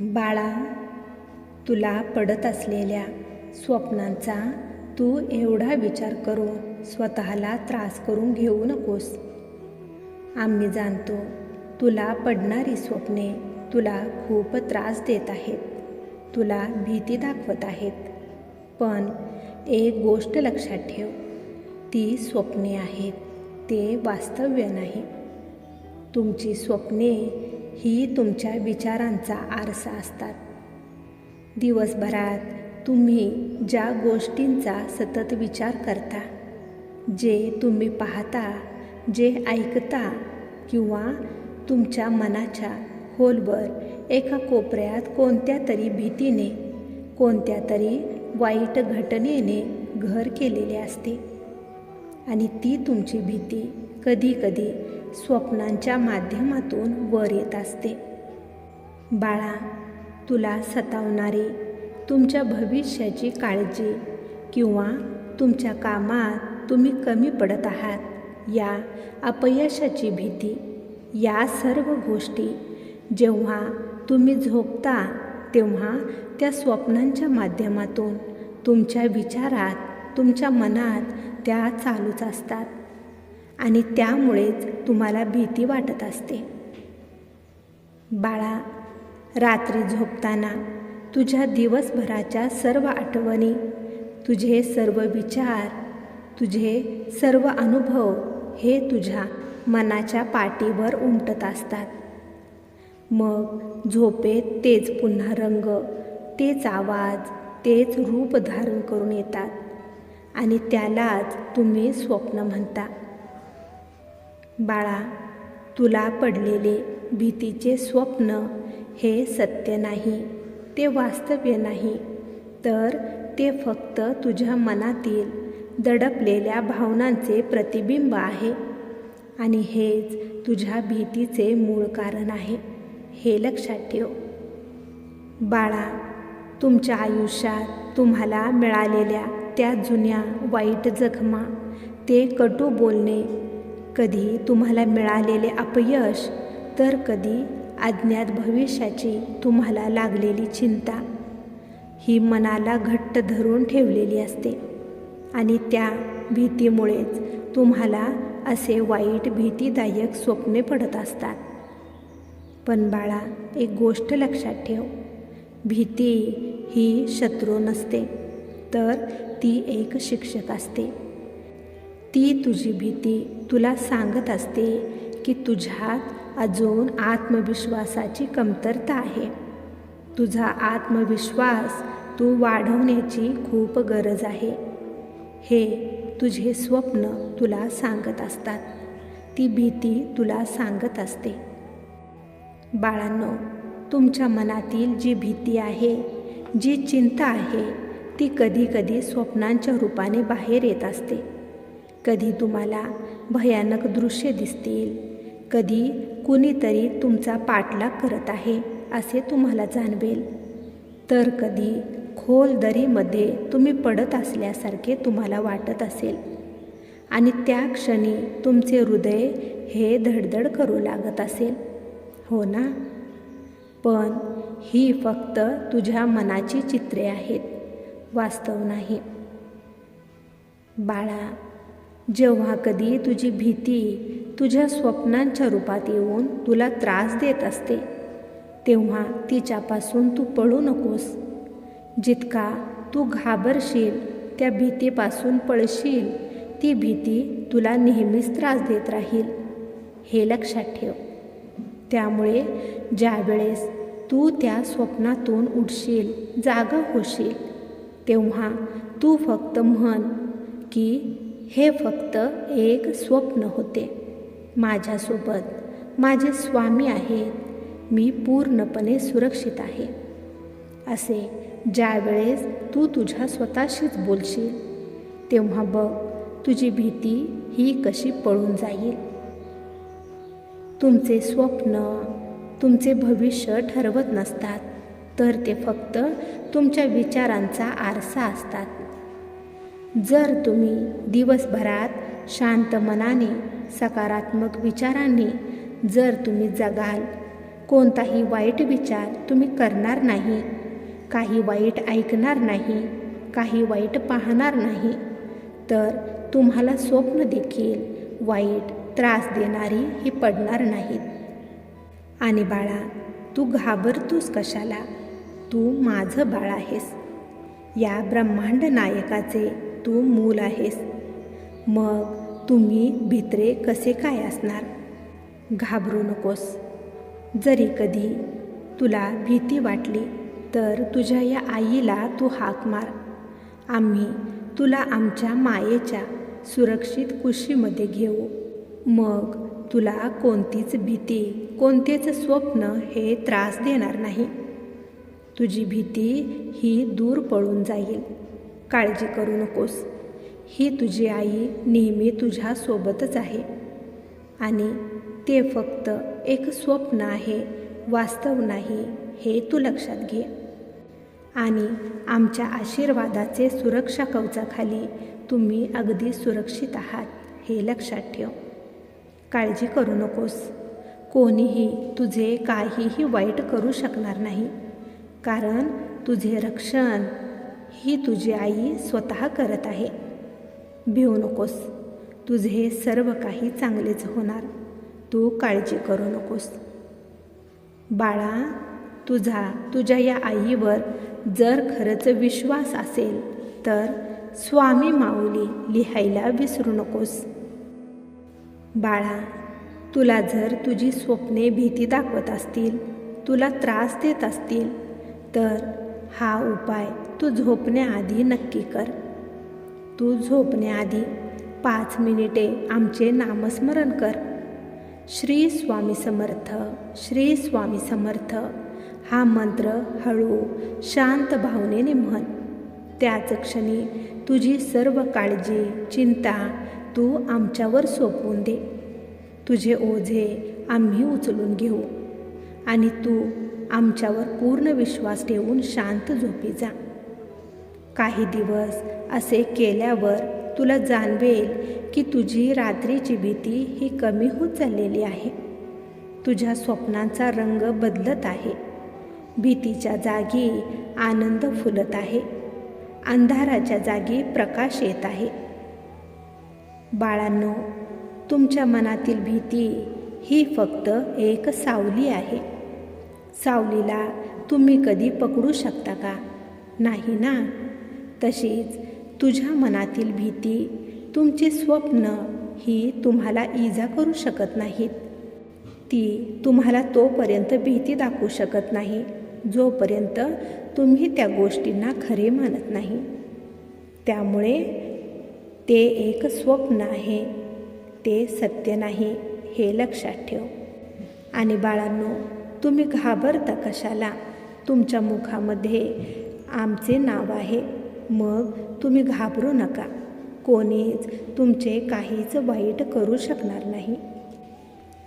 बाळा तुला पडत असलेल्या स्वप्नांचा तू एवढा विचार करून स्वतःला त्रास करून घेऊ नकोस. आम्ही जाणतो तुला पडणारी स्वप्ने तुला खूप त्रास देत आहेत. तुला भीती दाखवत आहेत. पण एक गोष्ट लक्षात ठेव ती स्वप्ने आहेत ते वास्तव्य नाही. तुमची स्वप्ने ही तुमच्या विचारांचा आरसा असतात. दिवसभरात तुम्ही ज्या गोष्टींचा सतत विचार करता जे तुम्ही पाहता जे ऐकता किंवा तुमच्या मनाच्या खोलवर एका कोपऱ्यात कोणत्या तरी भीतीने कोणत्या तरी वाईट घटनेने घर केलेले असते. आणि ती तुमची भीती कधीकधी स्वप्नांच्या माध्यमातून वर येत असते. बाळा तुला सतावणारी तुमच्या भविष्याची काळजी किंवा तुमच्या कामात तुम्ही कमी पडत आहात या अपयशाची भीती या सर्व गोष्टी जेव्हा तुम्ही झोपता तेव्हा त्या स्वप्नांच्या माध्यमातून तुमच्या विचारात तुमच्या मनात त्या चालूच असतात. आणि त्यामुळेच तुम्हाला भीती वाटत असते. बाळा रात्री झोपताना तुझ्या दिवसभराच्या सर्व आठवणी तुझे सर्व विचार तुझे सर्व अनुभव हे तुझ्या मनाच्या पाठीवर उमटत असतात. मग झोपेत तेच पुन्हा रंग तेच आवाज तेच रूप धारण करून येतात आणि त्यालाच तुम्ही स्वप्न म्हणता. बाळा तुला पडलेले भीतीचे स्वप्न हे सत्य नाही ते वास्तव्य नाही तर ते फक्त तुझ्या मनातील दडपलेल्या भावनांचे प्रतिबिंब आहे आणि हेच तुझ्या भीतीचे मूळ कारण आहे हे लक्षात ठेव. बाळा तुमच्या आयुष्यात तुम्हाला मिळालेल्या त्या जुन्या वाईट जखमा ते कटू बोलणे कधी तुम्हाला मिळालेले अपयश तर कधी अज्ञात भविष्याची तुम्हाला लागलेली चिंता. ही मनाला घट्ट धरून ठेवलेली असते आणि त्या भीतीमुळेच तुम्हाला असे वाईट भीतीदायक स्वप्ने पडत असतात. पण बाळा एक गोष्ट लक्षात ठेव. भीती ही शत्रू नसते तर ती एक शिक्षक असते. ती तुझी भीती तुला सांगत असते की तुझ्यात अजून आत्मविश्वासाची कमतरता आहे. तुझा आत्मविश्वास तू वाढवण्याची खूप गरज आहे. हे तुझे स्वप्न तुला सांगत असतात. ती भीती तुला सांगत असते. बाळांनो तुमच्या मनातील जी भीती आहे जी चिंता आहे ती कधीकधी स्वप्नांच्या रूपाने बाहेर येत असते. कधी तुम्हाला भयानक दृश्य दिसतील कधी कुणीतरी तुमचा पाठलाग करत आहे असे तुम्हाला जाणवेल. तर कधी खोल दरीमध्ये तुम्ही पडत असल्यासारखे तुम्हाला वाटत असेल. आणि त्या क्षणी तुमचे हृदय हे धडधड करू लागत असेल. हो ना? पण ही फक्त तुझ्या मनाची चित्रे आहेत वास्तव नाही. बाळा जेव्हा कधी तुझी भीती तुझ्या स्वप्नांच्या रूपात येऊन तुला त्रास देत असते तेव्हा तिच्यापासून तू पळू नकोस. जितका तू घाबरशील त्या भीतीपासून पळशील ती भीती तुला नेहमीच त्रास देत राहील. हे लक्षात ठेव. त्यामुळे ज्यावेळेस तू त्या स्वप्नातून उठशील जागा होशील तेव्हा तू फक्त म्हण की हे फक्त एक स्वप्न होते. माझ्यासोबत माझे स्वामी आहेत. मी पूर्णपणे सुरक्षित आहे. असे ज्यावेळेस तू तुझ्या स्वतःशीच बोलशील तेव्हा बघ तुझी भीती ही कशी पळून जाईल. तुमचे स्वप्न तुमचे भविष्य ठरवत नसतात तर ते फक्त तुमच्या विचारांचा आरसा असतात. जर तुम्ही दिवसभरात शांत मनाने सकारात्मक विचारांनी जर तुम्ही जगाल कोणताही वाईट विचार तुम्ही करणार नाही काही वाईट ऐकणार नाही काही वाईट पाहणार नाही तर तुम्हाला स्वप्न देखील वाईट त्रास देणारी ही पडणार नाहीत. आणि बाळा तू घाबरतोस कशाला? तू माझं बाळ आहेस. या ब्रह्मांड नायकाचे तू मूल आहेस. मग तुम्ही भित्रे कसे काय असणार? घाबरू नकोस. जरी कधी तुला भीती वाटली तर तुझ्या या आईला तू हाक मार. आम्ही तुला आमच्या मायेच्या सुरक्षित कुशीमध्ये घेऊ. मग तुला कोणतीच भीती कोणतेच स्वप्न हे त्रास देणार नाही. तुझी भीती ही दूर पळून जाईल. काळजी करू नकोस. ही तुझी आई नेहमी तुझ्यासोबतच आहे. आणि ते फक्त एक स्वप्न आहे वास्तव नाही हे तू लक्षात घे. आणि आमच्या आशीर्वादाचे सुरक्षा कवचाखाली तुम्ही अगदी सुरक्षित आहात हे लक्षात ठेव. काळजी करू नकोस. कोणीही तुझे काहीही वाईट करू शकणार नाही. कारण तुझे रक्षण ही तुझी आई स्वतः करत आहे. भिवू नकोस. तुझे सर्व काही चांगलेच होणार. तू काळजी करू नकोस. बाळा तुझा तुझ्या या आईवर जर खरंच विश्वास असेल तर स्वामी माऊली लिहायला विसरू नकोस. बाळा तुला जर तुझी स्वप्ने भीती दाखवत असतील तुला त्रास देत असतील तर हा उपाय तू झोपण्याआधी नक्की कर. तू झोपण्याआधी पाच मिनिटे आमचे नामस्मरण कर. श्री स्वामी समर्थ श्री स्वामी समर्थ हा मंत्र हळू शांत भावनेने म्हण. त्याच क्षणी तुझी सर्व काळजी चिंता तू आमच्यावर सोपवून दे. तुझे ओझे आम्ही उचलून घेऊ आणि तू आमच्यावर पूर्ण विश्वास ठेवून शांत झोपी जा. काही दिवस असे केल्यावर तुला जाणवेल की तुझी रात्रीची भीती ही कमी होत चाललेली आहे. तुझ्या स्वप्नांचा रंग बदलत आहे. भीतीच्या जागी आनंद फुलत आहे. अंधाराच्या जागी प्रकाश येत आहे. बाळांनो तुमच्या मनातील भीती ही फक्त एक सावली आहे. सावलीला तुम्ही कधी पकडू शकता का? नाही ना? तशीच तुझ्या मनातील भीती तुमचे स्वप्न ही तुम्हाला इजा करू शकत नाहीत. ती तुम्हाला तोपर्यंत भीती दाखवू शकत नाही जोपर्यंत तुम्ही त्या गोष्टींना खरे मानत नाही. त्यामुळे ते एक स्वप्न आहे ते सत्य नाही हे लक्षात ठेव. आणि बाळांनो तुम्ही घाबरता कशाला? तुमच्या मुखामध्ये आमचे नाव आहे. मग तुम्ही घाबरू नका. कोणीच तुमचे काहीच वाईट करू शकणार नाही.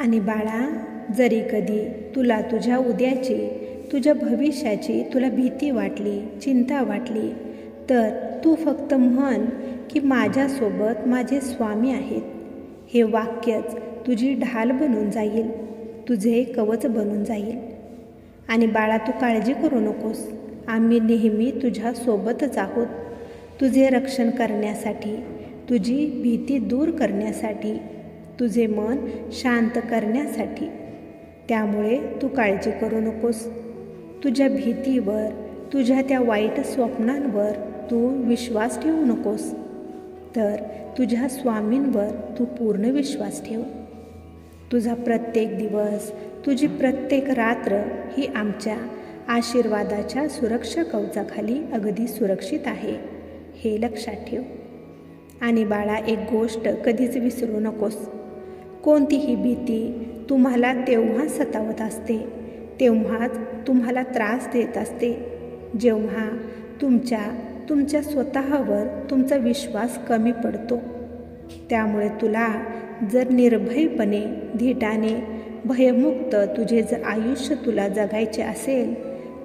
आणि बाळा जरी कधी तुला तुझ्या उद्याची तुझ्या भविष्याची तुला भीती वाटली चिंता वाटली तर तू फक्त म्हण की माझ्यासोबत माझे स्वामी आहेत. हे वाक्यच तुझी ढाल बनून जाईल. तुझे कवच बनून जाईल. आणि बाळा तू काळजी करू नकोस. आम्ही नेहमी तुझ्यासोबतच आहोत. तुझे रक्षण करण्यासाठी तुझी भीती दूर करण्यासाठी तुझे मन शांत करण्यासाठी. त्यामुळे तू काळजी करू नकोस. तुझ्या भीतीवर तुझ्या त्या वाईट स्वप्नांवर तू विश्वास ठेवू नकोस. तर तुझ्या स्वामींवर तू पूर्ण विश्वास ठेव. तुझा प्रत्येक दिवस तुझी प्रत्येक रात्र ही आमच्या आशीर्वादाच्या सुरक्षा कवचाखाली अगदी सुरक्षित आहे. हे लक्षात ठेव. आणि बाळा एक गोष्ट कधीच विसरू नकोस. कोणतीही भीती तुम्हाला तेव्हा सतावत असते तेव्हाच तुम्हाला त्रास देत असते. जेव्हा तुमच्या तुमच्या स्वतःवर तुमचा विश्वास कमी पडतो त्यामुळे तुला जर निर्भयपणे धीटाने भयमुक्त तुझे जर आयुष्य तुला जगायचे असेल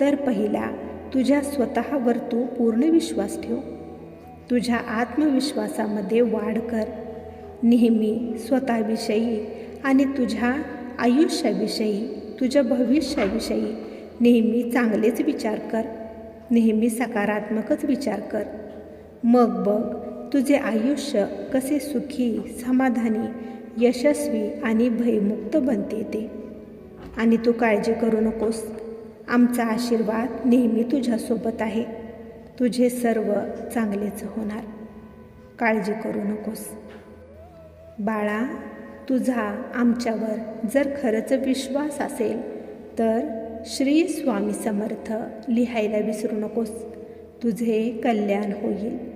तर पहिला तुझ्या स्वतःवर तू पूर्ण विश्वास ठेव. तुझ्या आत्मविश्वासामध्ये वाढ कर. नेहमी स्वतःविषयी आणि तुझ्या आयुष्याविषयी तुझ्या भविष्याविषयी नेहमी चांगलेच विचार कर. नेहमी सकारात्मकच विचार कर. मग बघ तुझे आयुष्य कसे सुखी समाधानी यशस्वी आणि भयमुक्त बनते ते. आणि तू काळजी करू नकोस. आमचा आशीर्वाद नेहमी तुझ्यासोबत आहे. तुझे सर्व चांगलेच होणार. काळजी करू नकोस. बाळा तुझा आमच्यावर जर खरंच विश्वास असेल तर श्री स्वामी समर्थ लिहायला विसरू नकोस. तुझे कल्याण होईल.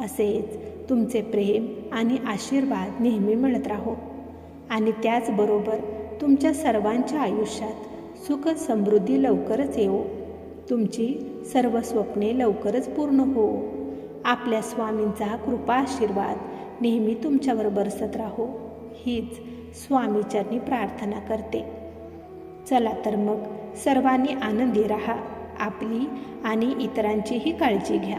असेच तुमचे प्रेम आणि आशीर्वाद नेहमी मिळत राहो. आणि त्याचबरोबर तुमच्या सर्वांच्या आयुष्यात सुख समृद्धी लवकरच येवो. तुमची सर्व स्वप्ने लवकरच पूर्ण हो. आपल्या स्वामींचा कृपा आशीर्वाद नेहमी तुमच्यावर बरसत राहो. हीच स्वामीचरणी प्रार्थना करते. चला तर मग सर्वांनी आनंदी राहा. आपली आणि इतरांचीही काळजी घ्या.